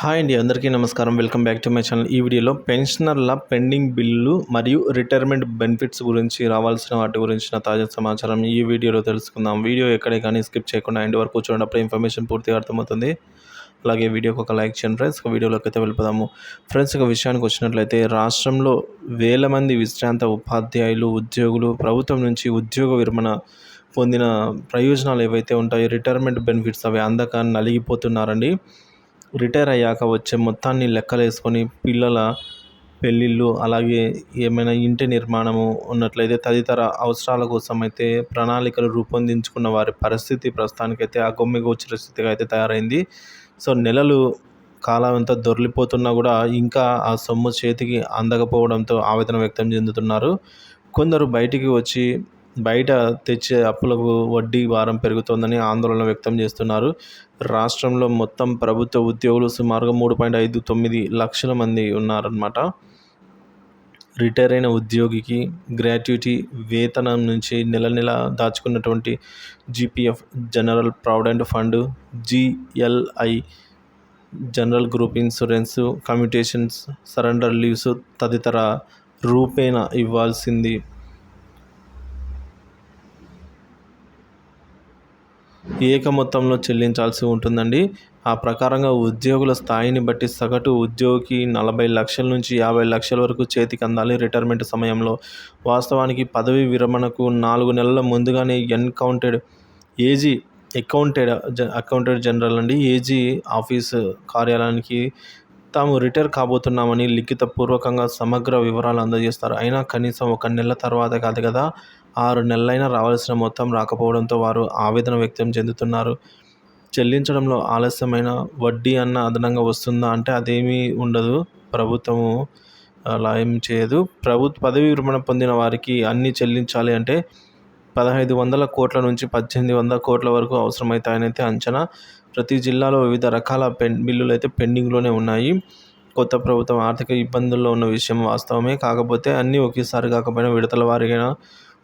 Hi అండి అందరికీ నమస్కారం. Welcome back to my channel. ఈ వీడియోలో పెన్షనర్ల పెండింగ్ బిల్లు మరియు రిటైర్మెంట్ బెనిఫిట్స్ గురించి రావాల్సిన వాటి గురించిన తాజా సమాచారం ఈ వీడియోలో తెలుసుకుందాం. వీడియో ఎక్కడే కానీ స్కిప్ చేయకుండా ఎండ్ వరకు చూడప్పుడు ఇన్ఫర్మేషన్ పూర్తిగా అర్థమవుతుంది. అలాగే వీడియోకి ఒక లైక్ చేయండి ఫ్రెండ్స్. ఒక వీడియోలోకి అయితే వెళ్ళిపోదాము ఫ్రెండ్స్ ఒక విషయానికి వచ్చినట్లయితే రాష్ట్రంలో వేల మంది విశ్రాంత ఉపాధ్యాయులు ఉద్యోగులు ప్రభుత్వం నుంచి ఉద్యోగ విరమణ పొందిన ప్రయోజనాలు ఏవైతే ఉంటాయో రిటైర్మెంట్ బెనిఫిట్స్ అవి అందక నలిగిపోతున్నారండి. రిటైర్ అయ్యాక వచ్చే మొత్తాన్ని లెక్కలేసుకొని పిల్లల పెళ్ళిళ్ళు అలాగే ఏమైనా ఇంటి నిర్మాణము ఉన్నట్లయితే తదితర అవసరాల కోసం అయితే ప్రణాళికలు రూపొందించుకున్న వారి పరిస్థితి ప్రస్తుతానికైతే ఆ గొమ్మిగోచర స్థితిగా అయితే తయారైంది. సో నెలలు కాలం అంతా దొరికిపోతున్నా కూడా ఇంకా ఆ సొమ్ము చేతికి అందకపోవడంతో ఆవేదన వ్యక్తం చెందుతున్నారు. కొందరు బయటికి వచ్చి బయట తెచ్చే అప్పులకు వడ్డీ భారం పెరుగుతోందని ఆందోళన వ్యక్తం చేస్తున్నారు. రాష్ట్రంలో మొత్తం ప్రభుత్వ ఉద్యోగులు సుమారుగా మూడు పాయింట్ ఐదు తొమ్మిది లక్షల మంది ఉన్నారన్నమాట. రిటైర్ అయిన ఉద్యోగికి గ్రాట్యుటీ వేతనం నుంచి నెల నెల దాచుకున్నటువంటి GPF general provident fund GLI general group insurance commutations surrender leaves తదితర రూపేణ ఇవ్వాల్సింది. ఏక మొత్తంలో చెల్లించాల్సి ఉంటుందండి. ఆ ప్రకారంగా ఉద్యోగుల స్థాయిని బట్టి సగటు ఉద్యోగికి నలభై లక్షల నుంచి యాభై లక్షల వరకు చేతికి అందాలి. రిటైర్మెంట్ సమయంలో వాస్తవానికి పదవి విరమణకు నాలుగు నెలల ముందుగానే ఎన్కౌంటెడ్ ఏజీ అకౌంటెడ్ అకౌంటెడ్ జనరల్ అండి. ఏజీ ఆఫీస్ కార్యాలయానికి తాము రిటైర్ కాబోతున్నామని లిఖితపూర్వకంగా సమగ్ర వివరాలు అందజేస్తారు. అయినా కనీసం ఒక నెల తర్వాత కాదు కదా ఆరు నెలలైనా రావాల్సిన మొత్తం రాకపోవడంతో వారు ఆవేదన వ్యక్తం చెందుతున్నారు. చెల్లించడంలో ఆలస్యమైన వడ్డీ అన్న అదనంగా వస్తుందా అంటే అదేమీ ఉండదు. ప్రభుత్వము అలా ఏం చేయదు. ప్రభుత్వ పదవి విరమణ పొందిన వారికి అన్నీ చెల్లించాలి అంటే పదహైదు వందల కోట్ల నుంచి పద్దెనిమిది వందల కోట్ల వరకు అవసరమవుతాయనైతే అంచనా. ప్రతి జిల్లాలో వివిధ రకాల పెన్ బిల్లులు అయితే పెండింగ్లోనే ఉన్నాయి. కొత్త ప్రభుత్వం ఆర్థిక ఇబ్బందుల్లో ఉన్న విషయం వాస్తవమే. కాకపోతే అన్నీ ఒకేసారి కాకపోయినా విడతల వారిగా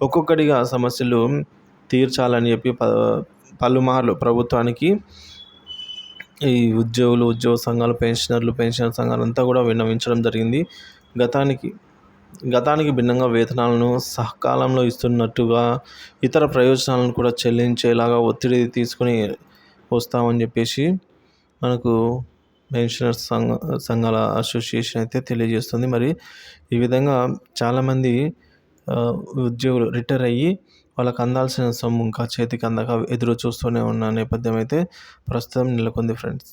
ఒక్కొక్కటిగా సమస్యలు తీర్చాలని చెప్పి ప పలుమార్లు ప్రభుత్వానికి ఈ ఉద్యోగులు ఉద్యోగ సంఘాలు పెన్షనర్లు పెన్షన్ సంఘాలు అంతా కూడా విన్నవించడం జరిగింది. గతానికి గతానికి భిన్నంగా వేతనాలను సహకాలంలో ఇస్తున్నట్టుగా ఇతర ప్రయోజనాలను కూడా చెల్లించేలాగా ఒత్తిడి తీసుకొని వస్తామని చెప్పేసి మనకు పెన్షనర్స్ సంఘ సంఘాల అసోసియేషన్ అయితే తెలియజేస్తుంది. మరి ఈ విధంగా చాలామంది ఉద్యోగులు రిటైర్ అయ్యి వాళ్ళకు అందాల్సిన సొమ్ము ఇంకా చేతికి అందక ఎదురు చూస్తూనే ఉన్న నేపథ్యం అయితే ప్రస్తుతం నెలకొంది ఫ్రెండ్స్.